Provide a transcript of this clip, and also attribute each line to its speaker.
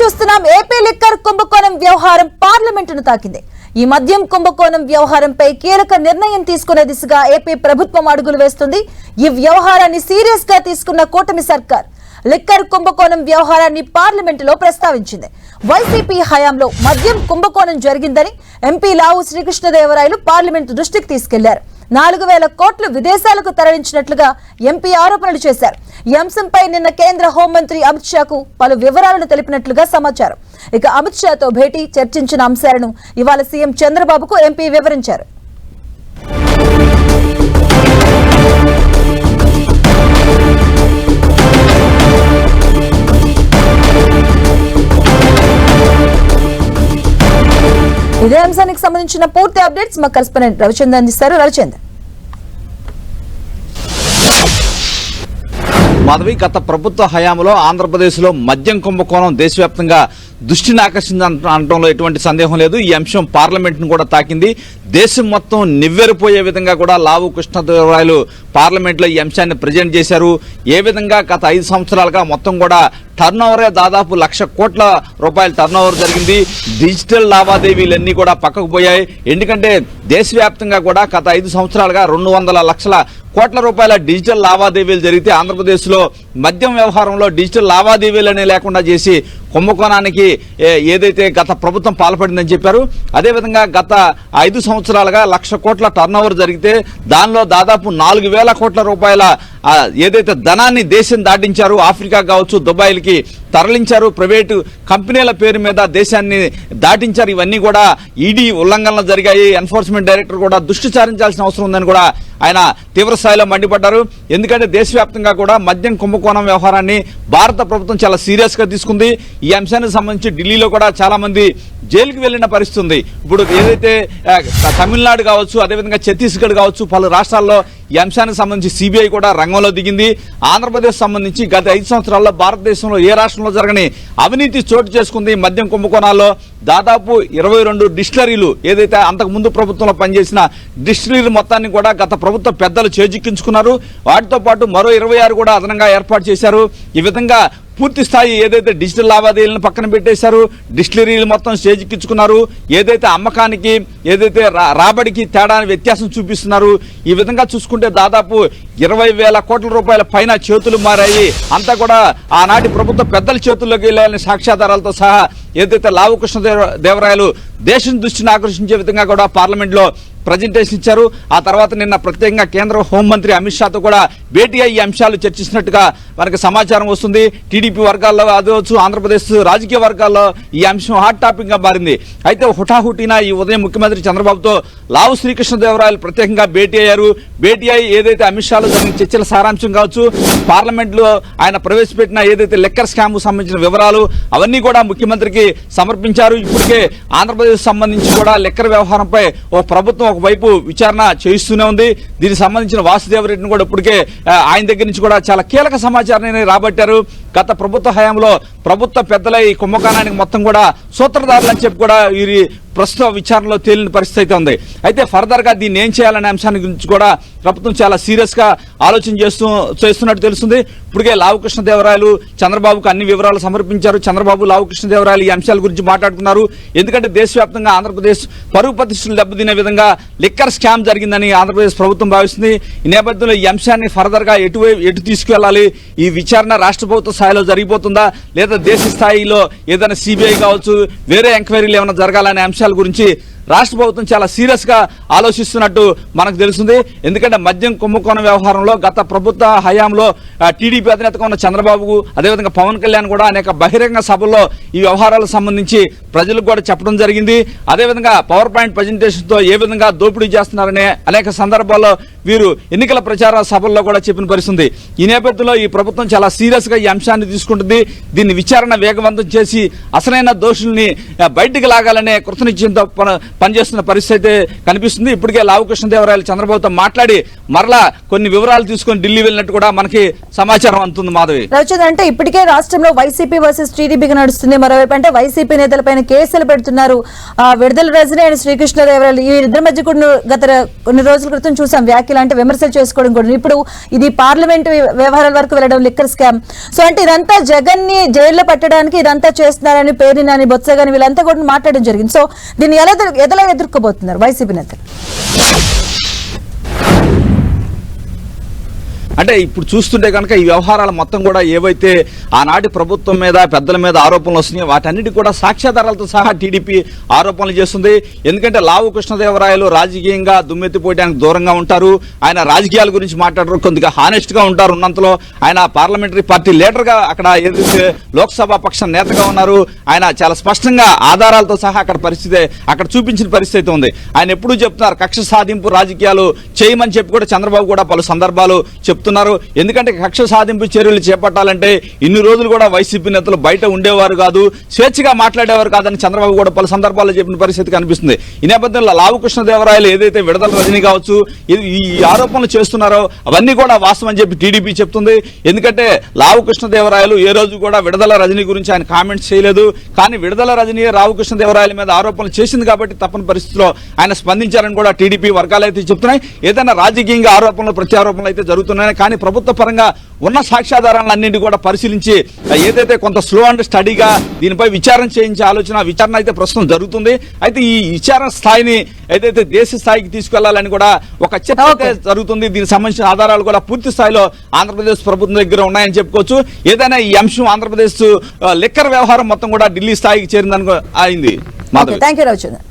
Speaker 1: చూస్తున్నాం. AP liquor కుంభకోణం వ్యవహారం పార్లమెంటును తాకింది. ఈ మద్యం కుంభకోణం వ్యవహారంపై కీలక నిర్ణయం తీసుకునే దిశగా ఏపీ ప్రభుత్వం అడుగులు వేస్తుంది. ఈ వ్యవహారాన్ని సీరియస్గా తీసుకున్న కూటమి సర్కార్ లిక్కర్ కుంభకోణం వ్యవహారాన్ని పార్లమెంటులో ప్రస్తావించింది. వైసీపీ హయాంలో మద్యం కుంభకోణం జరిగిందని ఎంపీ లావు శ్రీకృష్ణదేవరాయలు పార్లమెంటు దృష్టికి తీసుకెళ్ళారు. నాలుగు వేల కోట్లు విదేశాలకు తరలించినట్లుగా ఎంపీ ఆరోపణలు చేశారు. ఈ అంశంపై నిన్న కేంద్ర హోంమంత్రి అమిత్ షాకు పలు వివరాలను తెలిపినట్లుగా సమాచారం. ఇక అమిత్ షాతో భేటీ చర్చించిన అంశాలను ఇవాళ సీఎం చంద్రబాబుకు ఎంపీ వివరించారు. ఇదే అంశానికి సంబంధించిన పూర్తి అప్డేట్స్ మా కరెస్పాండెంట్ రవిచంద్ర అందిస్తారు. రవిచంద్ర
Speaker 2: మాధవి గత ప్రభుత్వ హయాంలో ఆంధ్రప్రదేశ్లో మద్యం కుంభకోణం దేశవ్యాప్తంగా దృష్టిని ఆకర్షింది అనడంలో ఎటువంటి సందేహం లేదు. ఈ అంశం పార్లమెంట్ను కూడా తాకింది. దేశం మొత్తం నివ్వెరిపోయే విధంగా కూడా లావు కృష్ణదేవరాయలు పార్లమెంట్లో ఈ అంశాన్ని ప్రజెంట్ చేశారు. ఏ విధంగా గత ఐదు సంవత్సరాలుగా మొత్తం కూడా టర్న్ ఓవరే దాదాపు లక్ష కోట్ల రూపాయల టర్న్ ఓవర్ జరిగింది. డిజిటల్ లావాదేవీలన్నీ కూడా పక్కకు పోయాయి. ఎందుకంటే దేశవ్యాప్తంగా కూడా గత ఐదు సంవత్సరాలుగా రెండు వందల లక్షల కోట్ల రూపాయల డిజిటల్ లావాదేవీలు జరిగితే ఆంధ్రప్రదేశ్లో మద్యం వ్యవహారంలో డిజిటల్ లావాదేవీలనే లేకుండా చేసి కుంభకోణానికి ఏదైతే గత ప్రభుత్వం పాల్పడిందని చెప్పారు అదేవిధంగా గత ఐదు సంవత్సరాలుగా లక్ష కోట్ల టర్నోవర్ జరిగితే దానిలో దాదాపు నాలుగు వేల కోట్ల రూపాయల ఏదైతే ధనాన్ని దేశం దాటించారు ఆఫ్రికా కావచ్చు దుబాయ్లకి తరలించారు ప్రైవేటు కంపెనీల పేరు మీద దేశాన్ని దాటించారు ఇవన్నీ కూడా ఈడీ ఉల్లంఘనలు జరిగాయి ఎన్ఫోర్స్మెంట్ డైరెక్టర్ కూడా దృష్టి సారించాల్సిన అవసరం ఉందని కూడా ఆయన తీవ్రస్థాయిలో మండిపడ్డారు. ఎందుకంటే దేశవ్యాప్తంగా కూడా మద్యం కుంభకోణం వ్యవహారాన్ని భారత ప్రభుత్వం చాలా సీరియస్గా తీసుకుంది. ఈ అంశానికి సంబంధించి ఢిల్లీలో కూడా చాలామంది జైలుకి వెళ్ళిన పరిస్థితి ఉంది. ఇప్పుడు ఏదైతే తమిళనాడు కావచ్చు అదేవిధంగా ఛత్తీస్గఢ్ కావచ్చు పలు రాష్ట్రాల్లో ఈ అంశానికి సంబంధించి సిబిఐ కూడా రంగంలో దిగింది. ఆంధ్రప్రదేశ్ సంబంధించి గత ఐదు సంవత్సరాల్లో భారతదేశంలో ఏ రాష్ట్రంలో జరగని అవినీతి చోటు చేసుకుంది మద్యం కుంభకోణాల్లో. దాదాపు ఇరవై రెండు డిస్టిలరీలు ఏదైతే అంతకు ముందు ప్రభుత్వంలో పనిచేసిన డిస్టిలరీలు మొత్తాన్ని కూడా గత ప్రభుత్వ పెద్దలు చేజిక్కించుకున్నారు. వాటితో పాటు మరో ఇరవై ఆరు కూడా అదనంగా ఏర్పాటు చేశారు. ఈ విధంగా పూర్తి స్థాయి ఏదైతే డిజిటల్ లావాదేవీలను పక్కన పెట్టేశారు డిస్టిలరీలు మొత్తం స్టేజ్కిచ్చుకున్నారు ఏదైతే అమ్మకానికి ఏదైతే రా- రాబడికి తేడా వ్యత్యాసం చూపిస్తున్నారు ఈ విధంగా చూసుకుంటే దాదాపు ఇరవై వేల కోట్ల రూపాయల పైన చేతులు మారాయి. అంతా కూడా ఆనాటి ప్రభుత్వ పెద్దల చేతుల్లోకి వెళ్ళాలని సాక్ష్యాధారాలతో సహా ఏదైతే లావు కృష్ణ దేవరాయలు దేశం దృష్టిని ఆకర్షించే విధంగా కూడా పార్లమెంట్లో ప్రజెంటేషన్ ఇచ్చారు. ఆ తర్వాత నిన్న ప్రత్యేకంగా కేంద్ర హోంమంత్రి అమిత్ షాతో కూడా భేటీ ఈ అంశాలు చర్చిస్తున్నట్టుగా మనకు సమాచారం వస్తుంది. టీడీపీ వర్గాల్లో అదవచ్చు ఆంధ్రప్రదేశ్ రాజకీయ వర్గాల్లో ఈ అంశం హాట్ టాపిక్గా మారింది. అయితే హుటాహుటిన ఈ ఉదయం ముఖ్యమంత్రి చంద్రబాబుతో లావు శ్రీకృష్ణదేవరాయలు ప్రత్యేకంగా భేటీ అయ్యారు. భేటీ అయి ఏదైతే అమిత్ షాలు జరిగిన చర్చల సారాంశం కావచ్చు. పార్లమెంట్లో ఆయన ప్రవేశపెట్టిన ఏదైతే లెక్కర్ స్కామ్కు సంబంధించిన వివరాలు అవన్నీ కూడా ముఖ్యమంత్రికి సమర్పించారు. ఇప్పటికే ఆంధ్రప్రదేశ్ సంబంధించి కూడా లెక్కర్ వ్యవహారంపై ఓ ప్రభుత్వం ఒకవైపు విచారణ చేయిస్తూనే ఉంది. దీనికి సంబంధించిన వాసుదేవరెడ్డిని కూడా ఇప్పటికే ఆయన దగ్గర నుంచి కూడా చాలా కీలక సమాచారాన్ని రాబట్టారు. గత ప్రభుత్వ హయాంలో ప్రభుత్వ పెద్దల ఈ కుంభకోణానికి మొత్తం కూడా సూత్రధారులు అని చెప్పి కూడా వీరి ప్రస్తుత విచారణలో తేలిన పరిస్థితి అయితే ఉంది. అయితే ఫర్దర్గా దీన్ని ఏం చేయాలనే అంశాన్ని గురించి కూడా ప్రభుత్వం చాలా సీరియస్గా ఆలోచన చేస్తూ చేస్తున్నట్టు తెలుస్తుంది. ఇప్పటికే లావు కృష్ణదేవరాయలు చంద్రబాబుకు అన్ని వివరాలు సమర్పించారు. చంద్రబాబు లావకృష్ణదేవరాయలు ఈ అంశాల గురించి మాట్లాడుతున్నారు ఎందుకంటే దేశవ్యాప్తంగా ఆంధ్రప్రదేశ్ పరుగు ప్రతిష్టలు దెబ్బతినే విధంగా లిక్కర్ స్కామ్ జరిగిందని ఆంధ్రప్రదేశ్ ప్రభుత్వం భావిస్తుంది. ఈ నేపథ్యంలో ఈ అంశాన్ని ఫర్దర్గా ఎటు ఎటు తీసుకువెళ్ళాలి ఈ విచారణ రాష్ట్ర ప్రభుత్వ స్థాయిలో జరిగిపోతుందా? లేదా దేశ స్థాయిలో ఏదైనా సిబిఐ కావచ్చు వేరే ఎంక్వైరీలు ఏమైనా జరగాలనే అంశాలు గురించి రాష్ట్ర ప్రభుత్వం చాలా సీరియస్గా ఆలోచిస్తున్నట్టు మనకు తెలుస్తుంది. ఎందుకంటే మద్యం కుంభకోణం వ్యవహారంలో గత ప్రభుత్వ హయాంలో టీడీపీ అధినేతగా ఉన్న చంద్రబాబు అదేవిధంగా పవన్ కళ్యాణ్ కూడా అనేక బహిరంగ సభల్లో ఈ వ్యవహారాలకు సంబంధించి ప్రజలకు కూడా చెప్పడం జరిగింది. అదేవిధంగా పవర్ పాయింట్ ప్రజెంటేషన్తో ఏ విధంగా దోపిడీ చేస్తున్నారనే అనేక సందర్భాల్లో వీరు ఎన్నికల ప్రచార సభల్లో కూడా చెప్పిన పరిస్థితి ఈ నేపథ్యంలో ఈ ప్రభుత్వం చాలా సీరియస్గా ఈ అంశాన్ని తీసుకుంటుంది. దీన్ని విచారణ వేగవంతం చేసి అసలైన దోషుల్ని బయటికి లాగాలనే కృతనిశ్చయంతో పనిచేస్తున్న పరిస్థితి అయితే కనిపిస్తుంది. ఇప్పటికే లావు కృష్ణదేవరాయలు చంద్రబాబుతో మాట్లాడి మరలా కొన్ని వివరాలు తీసుకొని ఢిల్లీ వెళ్ళినట్టు కూడా మనకి సమాచారం అందుతుంది మాధవి.
Speaker 1: రవిచంద్ర అంటే ఇప్పటికే రాష్ట్రంలో వైసీపీ వర్సెస్ టీడీపీగా నడుస్తుంది. మరోవైపు అంటే వైసీపీ నేతలపైన కేసులు పెడుతున్నారు. ఆ, విడుదల రజనీ అండ్ శ్రీకృష్ణదేవరాయలు. ఈ ఇద్దరి మధ్య కూడా గత కొన్ని రోజుల క్రితం చూసాం. వ్యాఖ్యలు అంటే విమర్శలు చేసుకోవడం కూడా ఇప్పుడు ఇది పార్లమెంట్ వ్యవహారాల వరకు వెళ్ళడం లిక్కర్ స్కామ్. సో అంటే ఇదంతా జగన్ని జైల్లో పెట్టడానికి ఇదంతా చేస్తున్నారని పేరు నాని బొత్స గాని వీళ్ళంతా కూడా మాట్లాడడం జరిగింది. సో దీన్ని ఎలా ఎదురు- ఎదుర్కోబోతున్నారు. వైసీపీ నేతలు.
Speaker 2: అంటే ఇప్పుడు చూస్తుంటే కనుక ఈ వ్యవహారాలు మొత్తం కూడా ఏవైతే ఆనాటి ప్రభుత్వం మీద పెద్దల మీద ఆరోపణలు వస్తున్నాయో వాటన్నిటి కూడా సాక్ష్యాధారాలతో సహా టీడీపీ ఆరోపణలు చేస్తుంది. ఎందుకంటే లావు కృష్ణదేవరాయలు రాజకీయంగా దుమ్మెత్తిపోయడానికి దూరంగా ఉంటారు. ఆయన రాజకీయాల గురించి మాట్లాడరు. కొద్దిగా హానెస్ట్గా ఉంటారు ఉన్నంతలో. ఆయన పార్లమెంటరీ పార్టీ లీడర్గా అక్కడ ఏదైతే లోక్సభ పక్ష నేతగా ఉన్నారు ఆయన చాలా స్పష్టంగా ఆధారాలతో సహా అక్కడ పరిస్థితి అక్కడ చూపించిన పరిస్థితి అయితే ఉంది. ఆయన ఎప్పుడూ చెప్తున్నారు కక్ష సాధింపు రాజకీయాలు చేయమని చెప్పి కూడా చంద్రబాబు కూడా పలు సందర్భాలు చెప్తున్నారు. ఎందుకంటే కక్ష సాధింపు చర్యలు చేపట్టాలంటే ఇన్ని రోజులు కూడా వైసీపీ నేతలు బయట ఉండేవారు కాదు స్వేచ్ఛగా మాట్లాడేవారు కాదని చంద్రబాబు కూడా పలు సందర్భాల్లో చెప్పిన పరిస్థితి కనిపిస్తుంది. ఈ నేపథ్యంలో లావు కృష్ణదేవరాయలు ఏదైతే విడుదల రజనీ కావచ్చు ఈ ఆరోపణలు చేస్తున్నారో అవన్నీ కూడా వాస్తవం అని చెప్పి టీడీపీ చెప్తుంది. ఎందుకంటే లావు కృష్ణదేవరాయలు ఏ రోజు కూడా విడుదల రజనీ గురించి ఆయన కామెంట్స్ చేయలేదు. కానీ విడుదల రజనీ రావు కృష్ణదేవరాయల మీద ఆరోపణలు చేసింది కాబట్టి తప్పని పరిస్థితిలో ఆయన స్పందించారని కూడా టీడీపీ వర్గాలు అయితే చెప్తున్నాయి. ఏదైనా రాజకీయంగా ఆరోపణలు ప్రత్యారోపణలు అయితే జరుగుతున్నాయి కానీ ప్రభుత్వ పరంగా ఉన్న సాక్ష్యాధారాలన్నింటి కూడా పరిశీలించి ఏదైతే కొంత స్లో అండ్ స్టడీగా దీనిపై విచారణ చేయించే ఆలోచన విచారణ అయితే ప్రస్తుతం జరుగుతుంది. అయితే ఈ విచారణ స్థాయిని ఏదైతే దేశ స్థాయికి తీసుకెళ్ళాలని కూడా ఒక చర్చ జరుగుతుంది. దీనికి సంబంధించిన ఆధారాలు కూడా పూర్తి స్థాయిలో ఆంధ్రప్రదేశ్ ప్రభుత్వం దగ్గర ఉన్నాయని చెప్పుకోవచ్చు. ఏదైనా ఈ అంశం ఆంధ్రప్రదేశ్ లిక్కర్ వ్యవహారం మొత్తం కూడా ఢిల్లీ స్థాయికి చేరిందని అయింది.
Speaker 1: Thank you Ravichandra